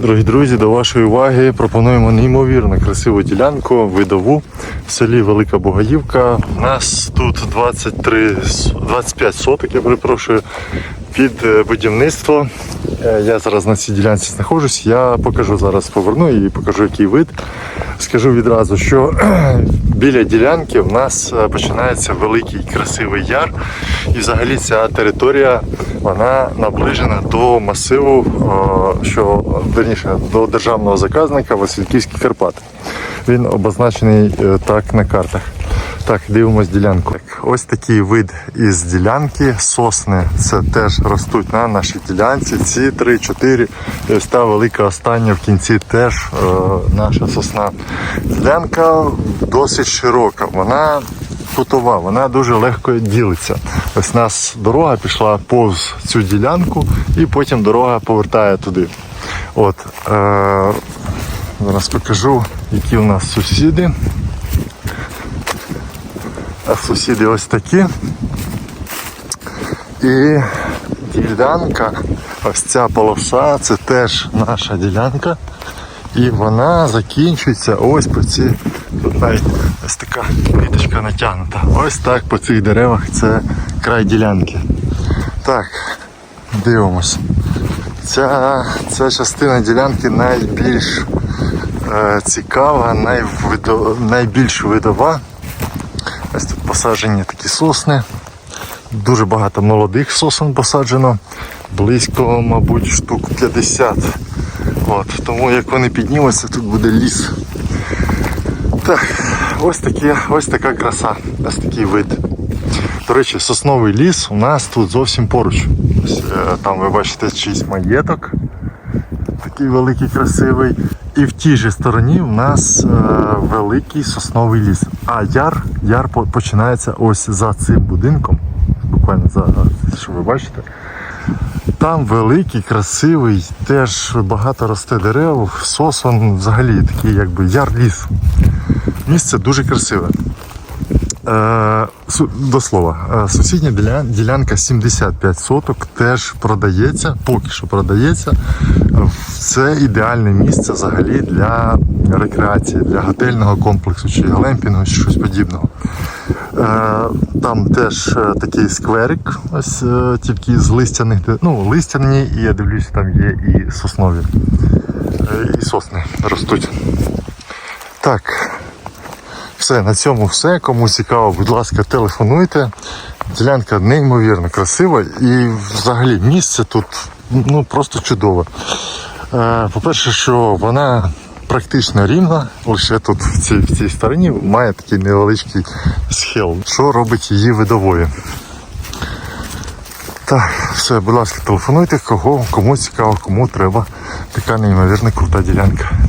Дорогі друзі, до вашої уваги пропонуємо неймовірно красиву ділянку видову в селі Велика Богаївка. У нас тут 23, 25 соток, я перепрошую, під е, будівництво. Е, Я зараз на цій ділянці знаходжусь. Я покажу зараз поверну і покажу, який вид. Скажу відразу, що біля ділянки в нас е, починається великий красивий яр. І взагалі ця територія вона наближена до масиву, е, що верніше до державного заказника Васильківські Карпати. Він обозначений е, так на картах. Так, дивимось ділянку. Ось такий вид із ділянки. Сосни це теж ростуть на нашій ділянці. Ці 3-4. Ось та велика остання в кінці теж е, наша сосна. Ділянка досить широка. Вона кутова, вона дуже легко ділиться. Ось нас дорога пішла повз цю ділянку, і потім дорога повертає туди. От, е, зараз покажу, які у нас сусіди. А сусіди ось такі. І ділянка, ось ця полоса, це теж наша ділянка. І вона закінчується ось по цій, тут навіть ось така ниточка натягнута. Ось так по цих деревах це край ділянки. Так, дивимось. Ця, ця частина ділянки найбільш е, цікава, найвидо, найбільш видова. Ось тут посаджені такі сосни. Дуже багато молодих сосен посаджено. Близько, мабуть, штук 50. От, тому як вони піднімуться, тут буде ліс. Так, ось, такі, ось така краса, ось такий вид. До речі, сосновий ліс у нас тут зовсім поруч. Ось, е, там ви бачите чийсь маєток. Такий великий, красивий. І в тій же стороні у нас е, великий сосновий ліс. А яр, яр починається ось за цим будинком. Буквально за що ви бачите. Там великий, красивий, теж багато росте дерев, сосон взагалі такий якби яр-ліс. Місце дуже красиве. Е, до слова, е, сусідня ділянка 75 соток теж продається, поки що продається. Це ідеальне місце взагалі для рекреації, для готельного комплексу чи глемпінгу, чи щось подібного. Е, Там теж такий скверик, ось тільки з листяних, ну, листяні, і я дивлюся, там є і соснові. І сосни ростуть. Так, все, на цьому все. Кому цікаво, будь ласка, телефонуйте. Ділянка неймовірно красива і взагалі місце тут ну, просто чудове. Е, По-перше, що вона практично рівна, лише тут в цій, в цій стороні має такий невеличкий схил, що робить її видовою. Так, все, будь ласка, телефонуйте, кого, кому цікаво, кому треба така неймовірно крута ділянка.